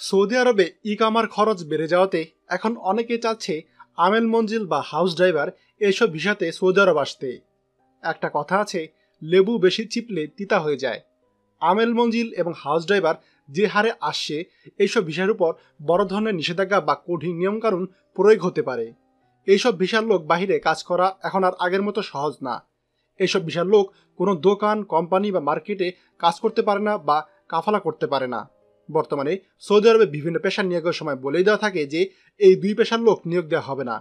Saudi আরবে ই কামার খরচ বেড়ে যাওয়াতে এখন অনেকে চাচ্ছে আমেল মঞ্জিল বা হাউস ড্রাইভার এইসব ভিসাতে সৌদি আরব আসতে। একটা কথা আছে, লেবু বেশি চিপলে তিতা হয়ে যায়। আমেল মঞ্জিল এবং হাউস ড্রাইভার যে হারে আসছে, এইসব ভিসার উপর বড় ধরনের নিষেধাজ্ঞা বা কঠিন নিয়মকানুন প্রয়োগ হতে পারে। এইসব ভিসার লোক বাহিরে কাজ করা এখন আর আগের মতো সহজ না। এইসব ভিসার লোক কোনো দোকান, কোম্পানি বা মার্কেটে কাজ করতে পারে না বা কাফালা করতে পারে না। বর্তমানে সৌদি আরবে বিভিন্ন পেশার নিয়োগের সময় বলেই দেওয়া থাকে যে এই দুই পেশার লোক নিয়োগ দেওয়া হবে না।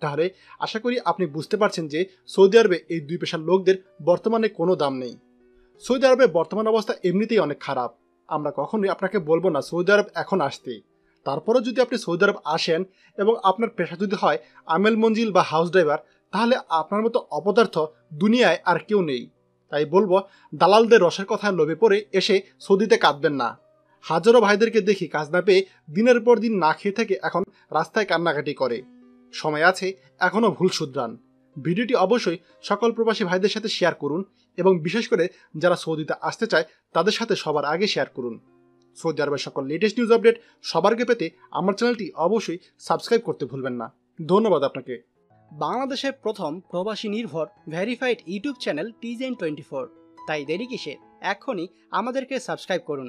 তাহলে আশা করি আপনি বুঝতে পারছেন যে সৌদি আরবে এই দুই পেশার লোকদের বর্তমানে কোনো দাম নেই। সৌদি আরবের বর্তমান অবস্থা এমনিতেই অনেক খারাপ। আমরা কখনোই আপনাকে বলব না সৌদি আরব এখন আসতে। তারপরও যদি আপনি সৌদি আরব আসেন এবং আপনার পেশা যদি হয় আমেল মঞ্জিল বা হাউস ড্রাইভার, তাহলে আপনার মতো অপদার্থ দুনিয়ায় আর কেউ নেই। তাই বলব, দালালদের রসের কথায় লোভে পড়ে এসে সৌদিতে কাঁদবেন না। হাজারো ভাইদেরকে দেখি কাজ না পেয়ে দিনের পর দিন না খেয়ে থেকে এখন রাস্তায় কান্নাকাটি করে। সময় আছে এখনও ভুল শুধরান। ভিডিওটি অবশ্যই সকল প্রবাসী ভাইদের সাথে শেয়ার করুন এবং বিশেষ করে যারা সৌদিতে আসতে চায়, তাদের সাথে সবার আগে শেয়ার করুন। সৌদি আরবের সকল লেটেস্ট নিউজ আপডেট সবার আগে পেতে আমার চ্যানেলটি অবশ্যই সাবস্ক্রাইব করতে ভুলবেন না। ধন্যবাদ আপনাকে। বাংলাদেশের প্রথম প্রবাসী নির্ভর ভেরিফাইড ইউটিউব চ্যানেল টিজেন টোয়েন্টি ফোর তাই দেরি কিসে? এখনই আমাদেরকে সাবস্ক্রাইব করুন।